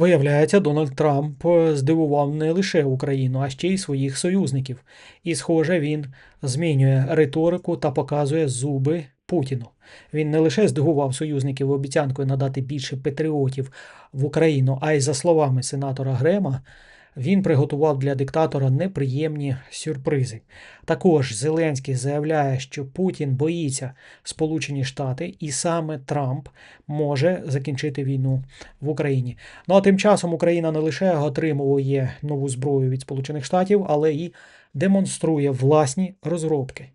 Виявляється, Дональд Трамп е, здивував не лише Україну, а ще й своїх союзників. І, схоже, він змінює риторику та показує зуби Путіну. Він не лише здивував союзників обіцянкою надати більше патріотів в Україну, а й за словами сенатора Грема, він приготував для диктатора неприємні сюрпризи. Також Зеленський заявляє, що Путін боїться Сполучені Штати, і саме Трамп може закінчити війну в Україні. Ну а тим часом Україна не лише отримує нову зброю від Сполучених Штатів, але і демонструє власні розробки.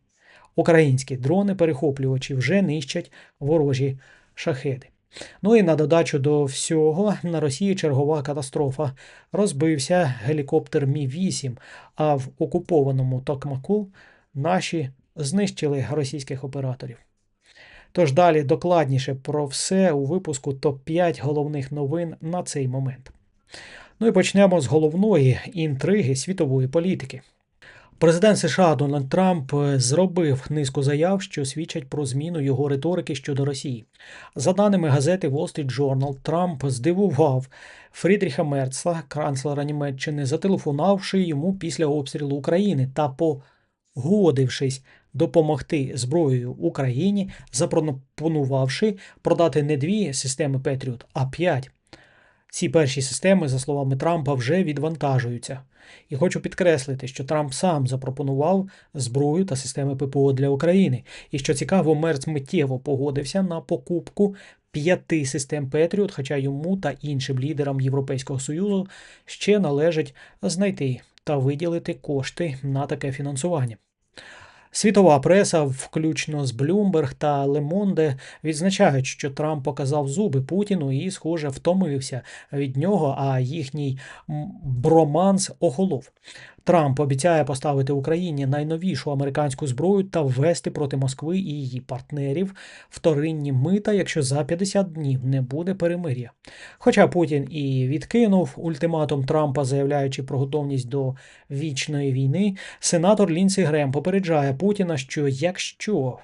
Українські дрони-перехоплювачі вже нищать ворожі шахеди. Ну і на додачу до всього на Росії чергова катастрофа. Розбився гелікоптер Мі-8, а в окупованому Токмаку наші знищили російських операторів. Тож далі докладніше про все у випуску топ-5 головних новин на цей момент. Ну і почнемо з головної інтриги світової політики. Президент США Дональд Трамп е, зробив низку заяв, що свідчать про зміну його риторики щодо Росії. За даними газети Wall Street Journal, Трамп здивував Фрідріха Мерцла, канцлера Німеччини, зателефонувавши йому після обстрілу України та погодившись допомогти зброєю Україні, запропонувавши продати не дві системи Петріот, а п'ять. Ці перші системи, за словами Трампа, вже відвантажуються. І хочу підкреслити, що Трамп сам запропонував зброю та системи ППО для України. І що цікаво, Мерц миттєво погодився на покупку п'яти систем Петріот, хоча йому та іншим лідерам Європейського Союзу ще належить знайти та виділити кошти на таке фінансування. Світова преса, включно з Блюмберг та Лемонде, відзначають, що Трамп показав зуби Путіну і, схоже, втомився від нього, а їхній броманс охолов. Трамп обіцяє поставити Україні найновішу американську зброю та ввести проти Москви і її партнерів вторинні мита, якщо за 50 днів не буде перемир'я. Хоча Путін і відкинув ультиматум Трампа, заявляючи про готовність до вічної війни, сенатор Лінсі Грем попереджає Путіна, що якщо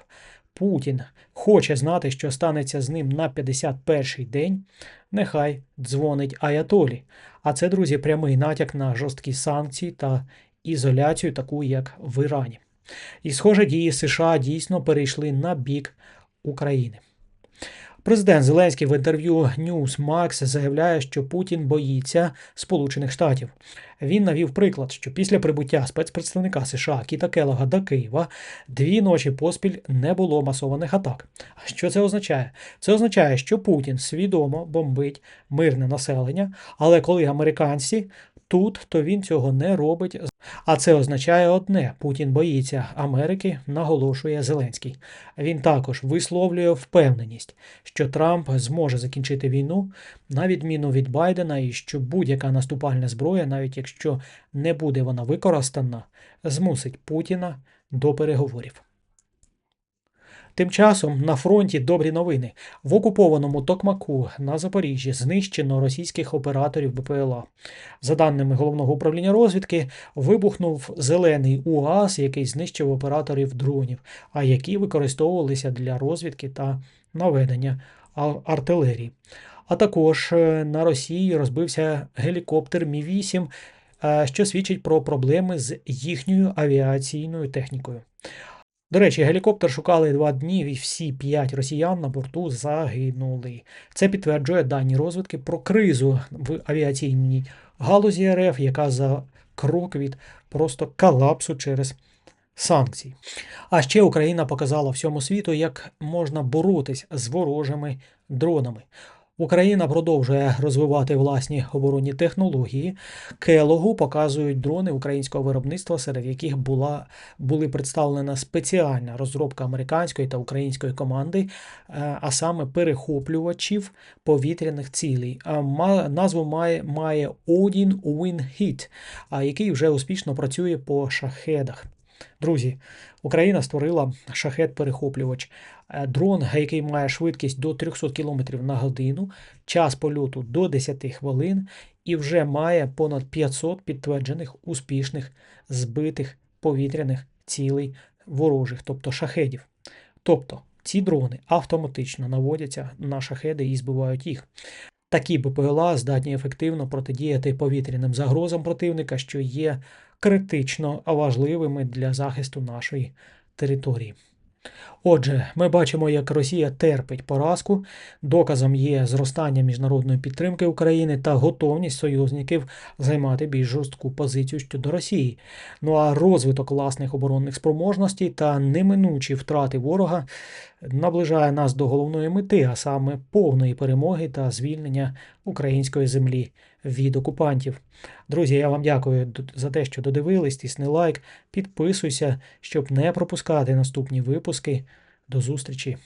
Путін хоче знати, що станеться з ним на 51-й день, нехай дзвонить Аятолі. А це, друзі, прямий натяк на жорсткі санкції та ізоляцію, таку як в Ірані. І, схоже, дії США дійсно перейшли на бік України. Президент Зеленський в інтерв'ю Newsmax заявляє, що Путін боїться Сполучених Штатів. Він навів приклад, що після прибуття спецпредставника США Кіта Келога до Києва дві ночі поспіль не було масованих атак. А що це означає? Це означає, що Путін свідомо бомбить мирне населення, але коли американці тут, то він цього не робить. А це означає одне: Путін боїться Америки, наголошує Зеленський. Він також висловлює впевненість, що Трамп зможе закінчити війну на відміну від Байдена, і що будь-яка наступальна зброя, навіть якщо не буде вона використана, змусить Путіна до переговорів. Тим часом на фронті добрі новини. В окупованому Токмаку на Запоріжжі знищено російських операторів БПЛА. За даними головного управління розвідки, вибухнув зелений УАЗ, який знищив операторів дронів, а які використовувалися для розвідки та наведення артилерії. А також е, на Росії розбився гелікоптер Мі 8 е, що свідчить про проблеми з їхньою авіаційною технікою. До речі, гелікоптер шукали два дні, і всі п'ять росіян на борту загинули. Це підтверджує дані розвитки про кризу в авіаційній галузі РФ, яка за крок від просто колапсу через санкції. А ще Україна показала всьому світу, як можна боротись з ворожими дронами. Україна продовжує розвивати власні оборонні технології. Келогу показують дрони українського виробництва, серед яких була були представлена спеціальна розробка американської та української команди, е, а саме перехоплювачів повітряних цілей. Назву має має Odin Win Hit, який вже успішно працює по шахедах. Друзі, Україна створила шахет-перехоплювач. Е, дрон, який має швидкість до 300 км на годину, час польоту до 10 хвилин і вже має понад 500 підтверджених успішних збитих повітряних цілей ворожих, тобто шахедів. Тобто ці дрони автоматично наводяться на шахеди і збивають їх. Такі БПЛА здатні ефективно протидіяти повітряним загрозам противника, що є критично важливими для захисту нашої території. Отже, ми бачимо, як Росія терпить поразку. Доказом є зростання міжнародної підтримки України та готовність союзників займати більш жорстку позицію щодо Росії. Ну а розвиток власних оборонних спроможностей та неминучі втрати ворога наближає нас до головної мети, а саме повної перемоги та звільнення української землі від окупантів. Друзі, я вам дякую за те, що додивились. Тисни лайк, підписуйся, щоб не пропускати наступні випуски. До зустрічі!